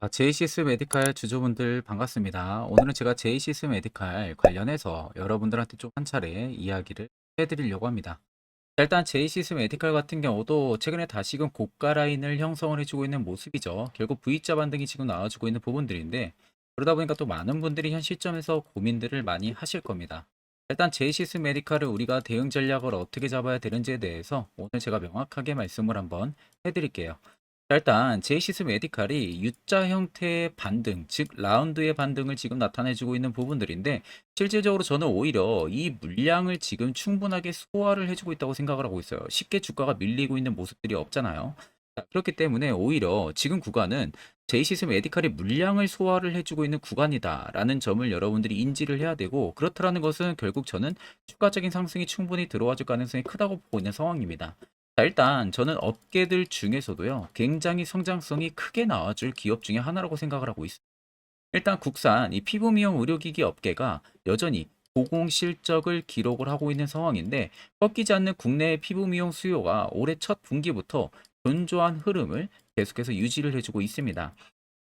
아, 제이시스 메디칼 주주분들 반갑습니다. 오늘은 제가 제이시스 메디칼 관련해서 여러분들한테 좀 한 차례 이야기를 해드리려고 합니다. 자, 일단 제이시스 메디칼 같은 경우도 최근에 다시금 고가 라인을 형성을 해주고 있는 모습이죠. 결국 V자 반등이 지금 나와주고 있는 부분들인데 그러다 보니까 또 많은 분들이 현 시점에서 고민들을 많이 하실 겁니다. 일단 제이시스 메디칼을 우리가 대응 전략을 어떻게 잡아야 되는지에 대해서 오늘 제가 명확하게 말씀을 한번 해드릴게요. 자, 일단 제이시스 메디칼이 U자 형태의 반등, 즉 라운드의 반등을 지금 나타내주고 있는 부분들인데 실질적으로 저는 오히려 이 물량을 지금 충분하게 소화를 해주고 있다고 생각을 하고 있어요. 쉽게 주가가 밀리고 있는 모습들이 없잖아요. 자, 그렇기 때문에 오히려 지금 구간은 제이시스 메디칼이 물량을 소화를 해주고 있는 구간이다라는 점을 여러분들이 인지를 해야 되고 그렇다라는 것은 결국 저는 추가적인 상승이 충분히 들어와 줄 가능성이 크다고 보고 있는 상황입니다. 자, 일단 저는 업계들 중에서도요, 굉장히 성장성이 크게 나와줄 기업 중에 하나라고 생각을 하고 있습니다. 일단 국산 이 피부 미용 의료기기 업계가 여전히 고공 실적을 기록을 하고 있는 상황인데 꺾이지 않는 국내의 피부 미용 수요가 올해 첫 분기부터 견조한 흐름을 계속해서 유지를 해주고 있습니다.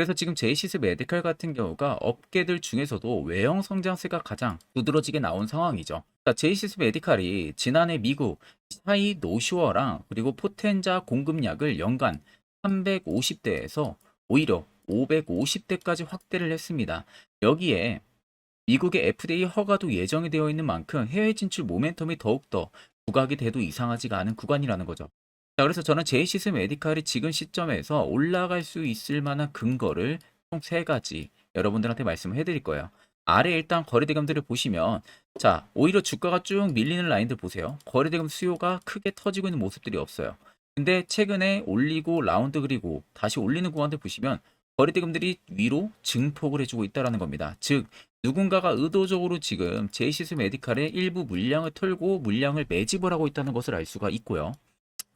그래서 지금 제이시스 메디칼 같은 경우가 업계들 중에서도 외형 성장세가 가장 두드러지게 나온 상황이죠. 자, 제이시스 메디칼이 지난해 미국 샤이 노슈어랑 그리고 포텐자 공급량을 연간 350대에서 오히려 550대까지 확대를 했습니다. 여기에 미국의 FDA 허가도 예정이 되어 있는 만큼 해외 진출 모멘텀이 더욱더 부각이 돼도 이상하지가 않은 구간이라는 거죠. 자, 그래서 저는 제이시스 메디칼이 지금 시점에서 올라갈 수 있을 만한 근거를 총 세 가지 여러분들한테 말씀을 해드릴 거예요. 아래 일단 거래대금들을 보시면 자 오히려 주가가 쭉 밀리는 라인들 보세요. 거래대금 수요가 크게 터지고 있는 모습들이 없어요. 근데 최근에 올리고 라운드 그리고 다시 올리는 구간들 보시면 거래대금들이 위로 증폭을 해주고 있다라는 겁니다. 즉 누군가가 의도적으로 지금 제이시스 메디칼의 일부 물량을 털고 물량을 매집을 하고 있다는 것을 알 수가 있고요.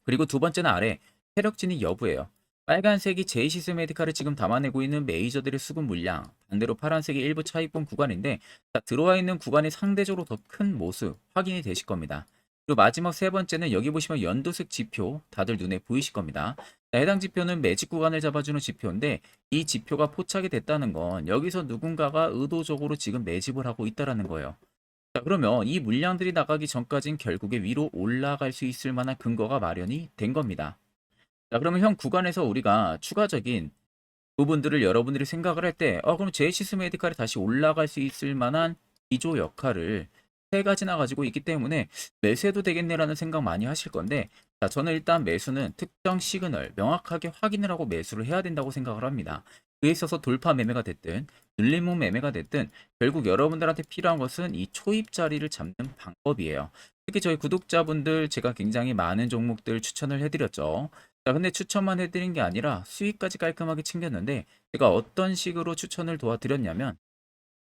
그리고 두 번째는 아래 혜력진이 여부예요. 빨간색이 제이시스 메디칼을 지금 담아내고 있는 메이저들의 수급 물량, 반대로 파란색이 일부 차익분 구간인데 자, 들어와 있는 구간이 상대적으로 더 큰 모습 확인이 되실 겁니다. 그리고 마지막 세 번째는 여기 보시면 연두색 지표 다들 눈에 보이실 겁니다. 자, 해당 지표는 매직 구간을 잡아주는 지표인데 이 지표가 포착이 됐다는 건 여기서 누군가가 의도적으로 지금 매집을 하고 있다라는 거예요. 자, 그러면 이 물량들이 나가기 전까진 결국에 위로 올라갈 수 있을 만한 근거가 마련이 된 겁니다. 자, 그러면 형 구간에서 우리가 추가적인 부분들을 여러분들이 생각을 할 때, 어, 그럼 제이시스 메디칼이 다시 올라갈 수 있을 만한 기조 역할을 세 가지나 가지고 있기 때문에 매수해도 되겠네라는 생각 많이 하실 건데, 자, 저는 일단 매수는 특정 시그널 명확하게 확인을 하고 매수를 해야 된다고 생각을 합니다. 그에 있어서 돌파 매매가 됐든, 눌림목 매매가 됐든, 결국 여러분들한테 필요한 것은 이 초입 자리를 잡는 방법이에요. 특히 저희 구독자분들 제가 굉장히 많은 종목들 추천을 해드렸죠. 자, 근데 추천만 해드린 게 아니라 수익까지 깔끔하게 챙겼는데 제가 어떤 식으로 추천을 도와드렸냐면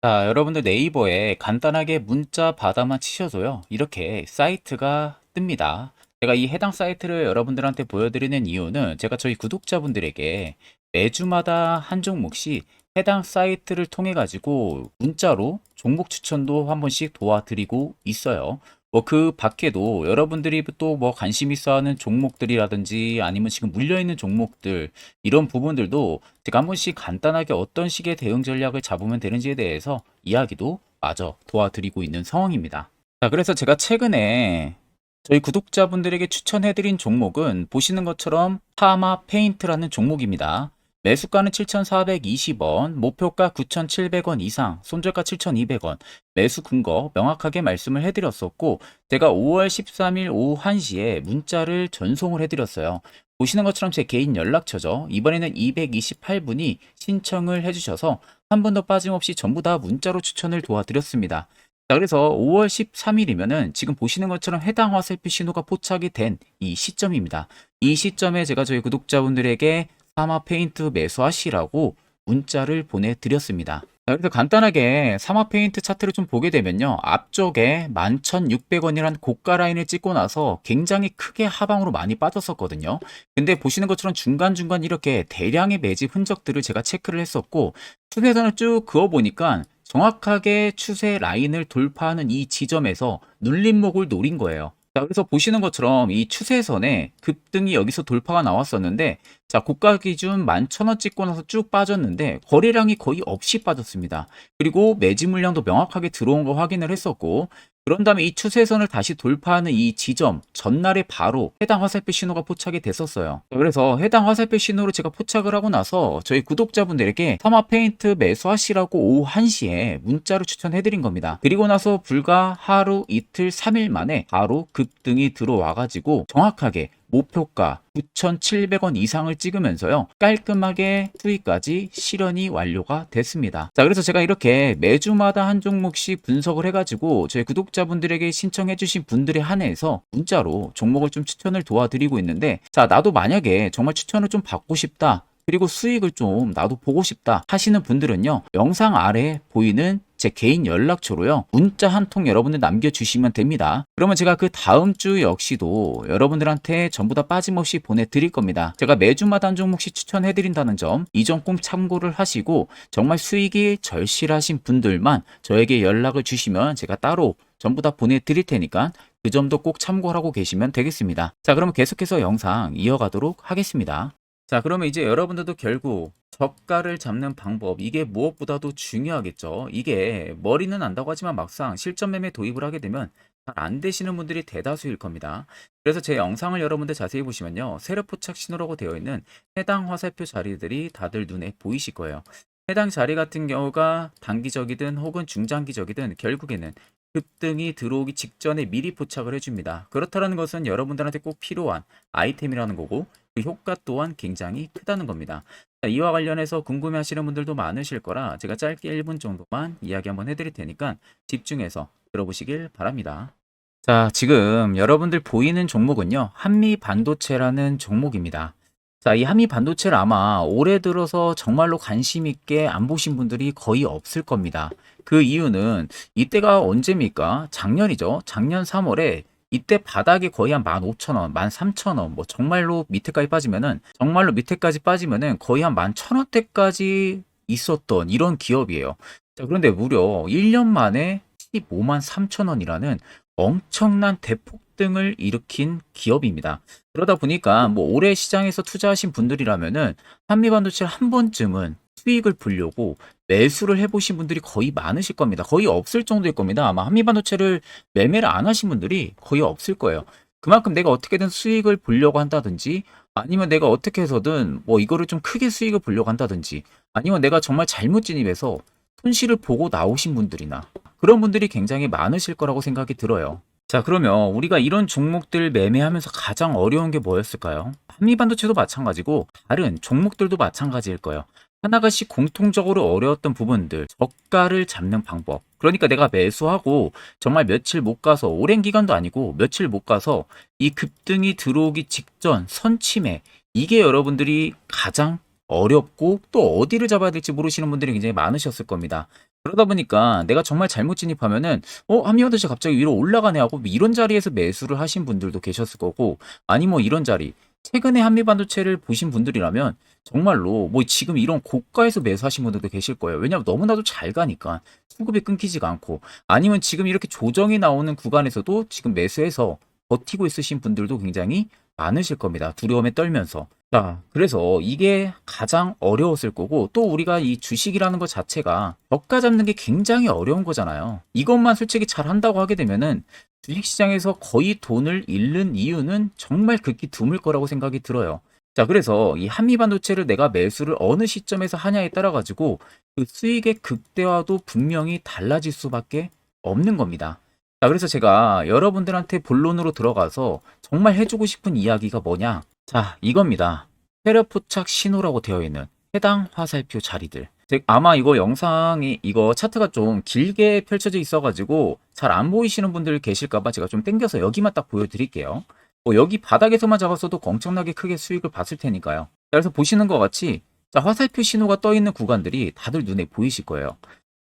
자, 여러분들 네이버에 간단하게 문자 바다만 치셔도요. 이렇게 사이트가 뜹니다. 제가 이 해당 사이트를 여러분들한테 보여드리는 이유는 제가 저희 구독자분들에게 매주마다 한 종목씩 해당 사이트를 통해 가지고 문자로 종목 추천도 한 번씩 도와드리고 있어요. 뭐 그 밖에도 여러분들이 또 뭐 관심 있어 하는 종목들이라든지 아니면 지금 물려 있는 종목들 이런 부분들도 제가 한 번씩 간단하게 어떤 식의 대응 전략을 잡으면 되는지에 대해서 이야기도 마저 도와드리고 있는 상황입니다. 자, 그래서 제가 최근에 저희 구독자분들에게 추천해드린 종목은 보시는 것처럼 파마 페인트라는 종목입니다. 매수가는 7,420원, 목표가 9,700원 이상, 손절가 7,200원, 매수 근거 명확하게 말씀을 해드렸었고, 제가 5월 13일 오후 1시에 문자를 전송을 해드렸어요. 보시는 것처럼 제 개인 연락처죠. 이번에는 228분이 신청을 해주셔서 한 분도 빠짐없이 전부 다 문자로 추천을 도와드렸습니다. 자, 그래서 5월 13일이면은 지금 보시는 것처럼 해당 화살표 신호가 포착이 된 이 시점입니다. 이 시점에 제가 저희 구독자분들에게 사마 페인트 매수하시라고 문자를 보내드렸습니다. 자, 그래서 간단하게 사마 페인트 차트를 좀 보게 되면요. 앞쪽에 11,600원이란 고가 라인을 찍고 나서 굉장히 크게 하방으로 많이 빠졌었거든요. 근데 보시는 것처럼 중간중간 이렇게 대량의 매집 흔적들을 제가 체크를 했었고, 추세선을 쭉 그어보니까 정확하게 추세 라인을 돌파하는 이 지점에서 눌림목을 노린 거예요. 자, 그래서 보시는 것처럼 이 추세선에 급등이 여기서 돌파가 나왔었는데, 자, 고가 기준 11,000원 찍고 나서 쭉 빠졌는데, 거래량이 거의 없이 빠졌습니다. 그리고 매지 물량도 명확하게 들어온 거 확인을 했었고, 그런 다음에 이 추세선을 다시 돌파하는 이 지점, 전날에 바로 해당 화살표 신호가 포착이 됐었어요. 그래서 해당 화살표 신호를 제가 포착을 하고 나서 저희 구독자분들에게 터마 페인트 매수하시라고 오후 1시에 문자로 추천해드린 겁니다. 그리고 나서 불과 하루, 이틀, 3일 만에 바로 급등이 들어와가지고 정확하게 목표가 9,700원 이상을 찍으면서요. 깔끔하게 수익까지 실현이 완료가 됐습니다. 자, 그래서 제가 이렇게 매주마다 한 종목씩 분석을 해가지고 저희 구독자분들에게 신청해주신 분들에 한해서 문자로 종목을 좀 추천을 도와드리고 있는데, 자, 나도 만약에 정말 추천을 좀 받고 싶다. 그리고 수익을 좀 나도 보고 싶다 하시는 분들은요 영상 아래 보이는 제 개인 연락처로요. 문자 한 통 여러분들 남겨주시면 됩니다. 그러면 제가 그 다음 주 역시도 여러분들한테 전부 다 빠짐없이 보내드릴 겁니다. 제가 매주마다 한 종목씩 추천해드린다는 점 이 점 꼭 참고를 하시고 정말 수익이 절실하신 분들만 저에게 연락을 주시면 제가 따로 전부 다 보내드릴 테니까 그 점도 꼭 참고하고 계시면 되겠습니다. 자 그러면 계속해서 영상 이어가도록 하겠습니다 자, 그러면 이제 여러분들도 결국 저가를 잡는 방법, 이게 무엇보다도 중요하겠죠. 이게 머리는 안다고 하지만 막상 실전 매매 도입을 하게 되면 잘 안 되시는 분들이 대다수일 겁니다. 그래서 제 영상을 여러분들 자세히 보시면요. 세력 포착 신호라고 되어 있는 해당 화살표 자리들이 다들 눈에 보이실 거예요. 해당 자리 같은 경우가 단기적이든 혹은 중장기적이든 결국에는 급등이 들어오기 직전에 미리 포착을 해줍니다. 그렇다는 것은 여러분들한테 꼭 필요한 아이템이라는 거고 그 효과 또한 굉장히 크다는 겁니다. 자, 이와 관련해서 궁금해 하시는 분들도 많으실 거라 제가 짧게 1분 정도만 이야기 한번 해드릴 테니까 집중해서 들어보시길 바랍니다. 자, 지금 여러분들 보이는 종목은요, 한미 반도체라는 종목입니다. 자, 이 한미 반도체를 아마 올해 들어서 정말로 관심 있게 안 보신 분들이 거의 없을 겁니다. 그 이유는 이때가 언제입니까? 작년이죠. 작년 3월에 이때 바닥이 거의 한 15,000원, 13,000원, 뭐 정말로 밑에까지 빠지면은 정말로 밑에까지 빠지면은 거의 한 11,000원대까지 있었던 이런 기업이에요. 자, 그런데 무려 1년 만에 15만 3천 원이라는 엄청난 대폭등을 일으킨 기업입니다. 그러다 보니까 뭐 올해 시장에서 투자하신 분들이라면은 한미반도체 한 번쯤은 수익을 보려고 매수를 해보신 분들이 거의 많으실 겁니다. 거의 없을 정도일 겁니다. 아마 한미반도체를 매매를 안 하신 분들이 거의 없을 거예요. 그만큼 내가 어떻게든 수익을 보려고 한다든지 아니면 내가 어떻게 해서든 뭐 이거를 좀 크게 수익을 보려고 한다든지 아니면 내가 정말 잘못 진입해서 손실을 보고 나오신 분들이나 그런 분들이 굉장히 많으실 거라고 생각이 들어요. 자, 그러면 우리가 이런 종목들 매매하면서 가장 어려운 게 뭐였을까요? 한미반도체도 마찬가지고 다른 종목들도 마찬가지일 거예요. 하나가씩 공통적으로 어려웠던 부분들, 저가를 잡는 방법. 그러니까 내가 매수하고 정말 며칠 못 가서, 오랜 기간도 아니고 며칠 못 가서 이 급등이 들어오기 직전 선침해. 이게 여러분들이 가장 어렵고 또 어디를 잡아야 될지 모르시는 분들이 굉장히 많으셨을 겁니다. 그러다 보니까 내가 정말 잘못 진입하면은 어 한미반도체 갑자기 위로 올라가네 하고 뭐 이런 자리에서 매수를 하신 분들도 계셨을 거고 아니 뭐 이런 자리 최근에 한미 반도체를 보신 분들이라면 정말로 뭐 지금 이런 고가에서 매수하신 분들도 계실 거예요. 왜냐하면 너무나도 잘 가니까 수급이 끊기지가 않고 아니면 지금 이렇게 조정이 나오는 구간에서도 지금 매수해서 버티고 있으신 분들도 굉장히 많으실 겁니다. 두려움에 떨면서. 자, 그래서 이게 가장 어려웠을 거고 또 우리가 이 주식이라는 것 자체가 저가 잡는 게 굉장히 어려운 거잖아요. 이것만 솔직히 잘 한다고 하게 되면은 주식시장에서 거의 돈을 잃는 이유는 정말 극히 드물 거라고 생각이 들어요. 자, 그래서 이 한미반도체를 내가 매수를 어느 시점에서 하냐에 따라 가지고 그 수익의 극대화도 분명히 달라질 수밖에 없는 겁니다. 자, 그래서 제가 여러분들한테 본론으로 들어가서 정말 해주고 싶은 이야기가 뭐냐? 자, 이겁니다. 세력 포착 신호라고 되어 있는 해당 화살표 자리들. 즉, 아마 이거 영상이 이거 차트가 좀 길게 펼쳐져 있어가지고 잘 안 보이시는 분들 계실까봐 제가 좀 땡겨서 여기만 딱 보여드릴게요. 뭐 여기 바닥에서만 잡았어도 엄청나게 크게 수익을 봤을 테니까요. 자, 그래서 보시는 것 같이 자, 화살표 신호가 떠 있는 구간들이 다들 눈에 보이실 거예요.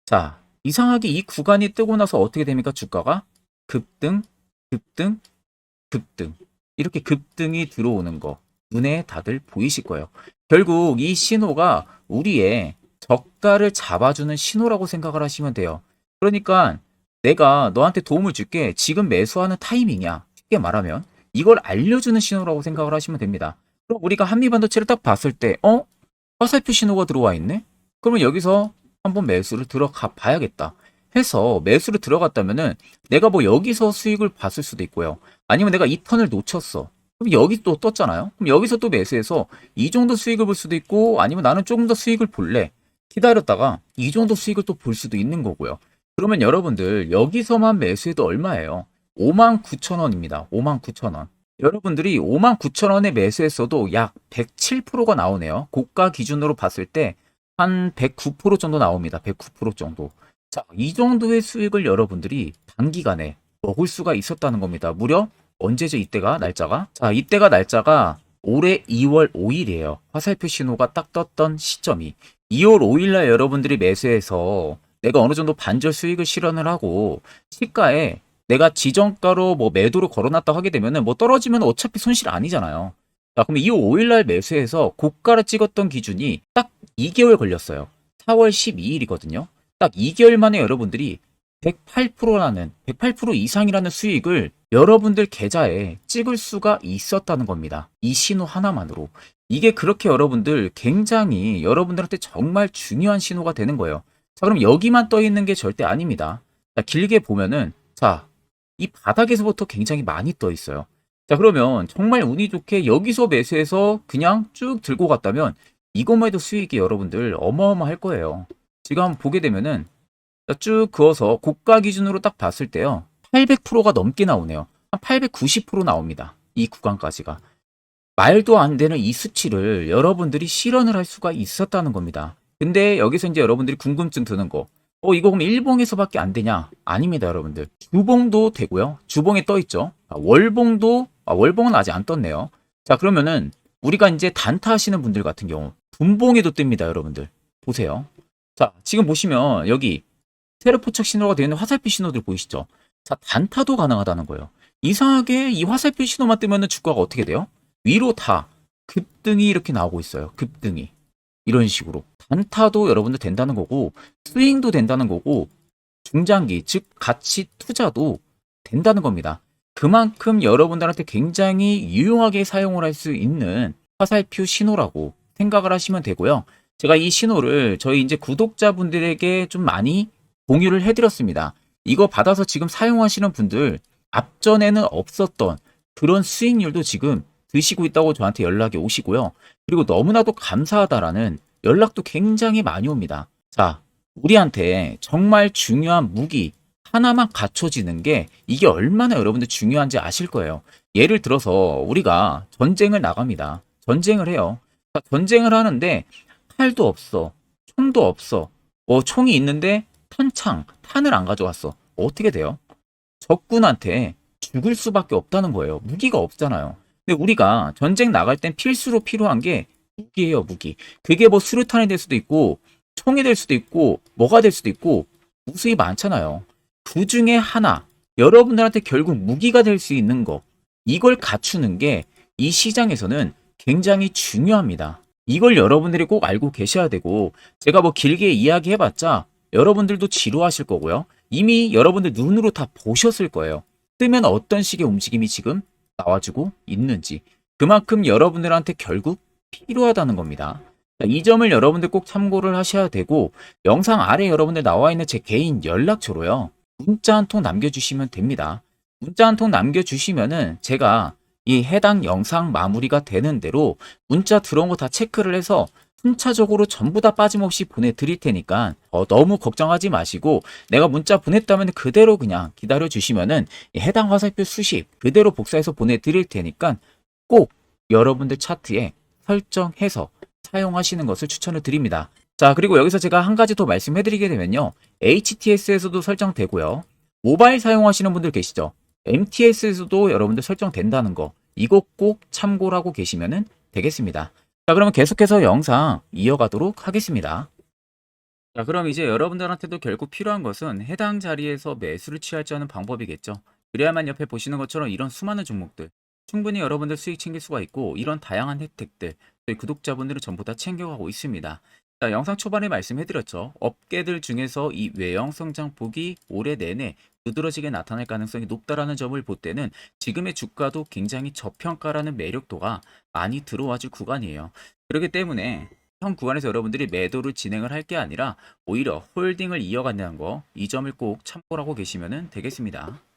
자, 이상하게 이 구간이 뜨고 나서 어떻게 됩니까? 주가가 급등, 급등, 급등. 이렇게 급등이 들어오는 거 눈에 다들 보이실 거예요. 결국 이 신호가 우리의 저가를 잡아주는 신호라고 생각을 하시면 돼요. 그러니까 내가 너한테 도움을 줄게. 지금 매수하는 타이밍이야. 쉽게 말하면 이걸 알려주는 신호라고 생각을 하시면 됩니다. 그럼 우리가 한미반도체를 딱 봤을 때, 어? 화살표 신호가 들어와 있네? 그러면 여기서 한번 매수를 들어가 봐야겠다. 해서 매수를 들어갔다면은 내가 뭐 여기서 수익을 봤을 수도 있고요. 아니면 내가 이 턴을 놓쳤어. 그럼 여기 또 떴잖아요. 그럼 여기서 또 매수해서 이 정도 수익을 볼 수도 있고 아니면 나는 조금 더 수익을 볼래. 기다렸다가 이 정도 수익을 또 볼 수도 있는 거고요. 그러면 여러분들 여기서만 매수해도 얼마예요? 59,000원입니다. 59,000원. 여러분들이 59,000원에 매수했어도 약 107%가 나오네요. 고가 기준으로 봤을 때 한 109% 정도 나옵니다. 109% 정도. 자, 이 정도의 수익을 여러분들이 단기간에 먹을 수가 있었다는 겁니다. 무려 언제죠? 이때가 날짜가? 자, 이때가 날짜가 올해 2월 5일이에요. 화살표 신호가 딱 떴던 시점이 2월 5일 날 여러분들이 매수해서 내가 어느 정도 반절 수익을 실현을 하고 시가에 내가 지정가로 뭐 매도를 걸어놨다 하게 되면은 뭐 떨어지면 어차피 손실 아니잖아요. 자, 그럼 2월 5일 날 매수해서 고가를 찍었던 기준이 딱 2개월 걸렸어요. 4월 12일이거든요. 딱 2개월 만에 여러분들이 108%라는 108% 이상이라는 수익을 여러분들 계좌에 찍을 수가 있었다는 겁니다. 이 신호 하나만으로. 이게 그렇게 여러분들 굉장히 여러분들한테 정말 중요한 신호가 되는 거예요. 자, 그럼 여기만 떠 있는 게 절대 아닙니다. 자, 길게 보면은 자, 이 바닥에서부터 굉장히 많이 떠 있어요. 자, 그러면 정말 운이 좋게 여기서 매수해서 그냥 쭉 들고 갔다면 이것만 해도 수익이 여러분들 어마어마할 거예요. 지금 한번 보게 되면은 자, 쭉 그어서 고가 기준으로 딱 봤을 때요. 800%가 넘게 나오네요. 한 890% 나옵니다. 이 구간까지가. 말도 안 되는 이 수치를 여러분들이 실현을 할 수가 있었다는 겁니다. 근데 여기서 이제 여러분들이 궁금증 드는 거. 어, 이거 그럼 일봉에서밖에 안 되냐? 아닙니다, 여러분들. 주봉도 되고요. 주봉에 떠 있죠. 아, 월봉도, 아, 월봉은 아직 안 떴네요. 자, 그러면은 우리가 이제 단타 하시는 분들 같은 경우 분봉에도 뜹니다, 여러분들. 보세요. 자, 지금 보시면 여기 세로포착 신호가 되는 화살표 신호들 보이시죠? 자, 단타도 가능하다는 거예요. 이상하게 이 화살표 신호만 뜨면은 주가가 어떻게 돼요? 위로 다 급등이 이렇게 나오고 있어요. 급등이. 이런 식으로. 단타도 여러분들 된다는 거고, 스윙도 된다는 거고, 중장기, 즉, 가치 투자도 된다는 겁니다. 그만큼 여러분들한테 굉장히 유용하게 사용을 할 수 있는 화살표 신호라고 생각을 하시면 되고요. 제가 이 신호를 저희 이제 구독자분들에게 좀 많이 공유를 해드렸습니다. 이거 받아서 지금 사용하시는 분들 앞전에는 없었던 그런 수익률도 지금 드시고 있다고 저한테 연락이 오시고요. 그리고 너무나도 감사하다라는 연락도 굉장히 많이 옵니다. 자, 우리한테 정말 중요한 무기 하나만 갖춰지는 게 이게 얼마나 여러분들 중요한지 아실 거예요. 예를 들어서 우리가 전쟁을 나갑니다. 전쟁을 해요. 자, 전쟁을 하는데 칼도 없어. 총도 없어. 뭐 총이 있는데 탄창, 탄을 안 가져왔어. 어떻게 돼요? 적군한테 죽을 수밖에 없다는 거예요. 무기가 없잖아요. 근데 우리가 전쟁 나갈 땐 필수로 필요한 게 무기예요, 무기. 그게 뭐 수류탄이 될 수도 있고, 총이 될 수도 있고, 뭐가 될 수도 있고, 무수히 많잖아요. 그 중에 하나, 여러분들한테 결국 무기가 될 수 있는 거, 이걸 갖추는 게 이 시장에서는 굉장히 중요합니다. 이걸 여러분들이 꼭 알고 계셔야 되고, 제가 뭐 길게 이야기해봤자 여러분들도 지루하실 거고요. 이미 여러분들 눈으로 다 보셨을 거예요. 뜨면 어떤 식의 움직임이 지금 나와주고 있는지. 그만큼 여러분들한테 결국 필요하다는 겁니다. 자, 이 점을 여러분들 꼭 참고를 하셔야 되고, 영상 아래 여러분들 나와 있는 제 개인 연락처로요. 문자 한 통 남겨주시면 됩니다. 문자 한 통 남겨주시면은 제가 이 해당 영상 마무리가 되는 대로 문자 들어온 거 다 체크를 해서 순차적으로 전부 다 빠짐없이 보내드릴 테니까 어, 너무 걱정하지 마시고 내가 문자 보냈다면 그대로 그냥 기다려 주시면은 이 해당 화살표 수십 그대로 복사해서 보내드릴 테니까 꼭 여러분들 차트에 설정해서 사용하시는 것을 추천을 드립니다. 자 그리고 여기서 제가 한 가지 더 말씀해드리게 되면요 HTS에서도 설정되고요 모바일 사용하시는 분들 계시죠 MTS에서도 여러분들 설정된다는 거 이거 꼭 참고를 하고 계시면 되겠습니다. 자, 그러면 계속해서 영상 이어가도록 하겠습니다. 자, 그럼 이제 여러분들한테도 결국 필요한 것은 해당 자리에서 매수를 취할 줄 아는 방법이겠죠. 그래야만 옆에 보시는 것처럼 이런 수많은 종목들 충분히 여러분들 수익 챙길 수가 있고 이런 다양한 혜택들 저희 구독자분들은 전부 다 챙겨가고 있습니다. 자, 영상 초반에 말씀해드렸죠. 업계들 중에서 이 외형 성장폭이 올해 내내 두드러지게 나타날 가능성이 높다라는 점을 볼 때는 지금의 주가도 굉장히 저평가라는 매력도가 많이 들어와줄 구간이에요. 그렇기 때문에 현 구간에서 여러분들이 매도를 진행을 할 게 아니라 오히려 홀딩을 이어간다는 거, 이 점을 꼭 참고하고 계시면 되겠습니다.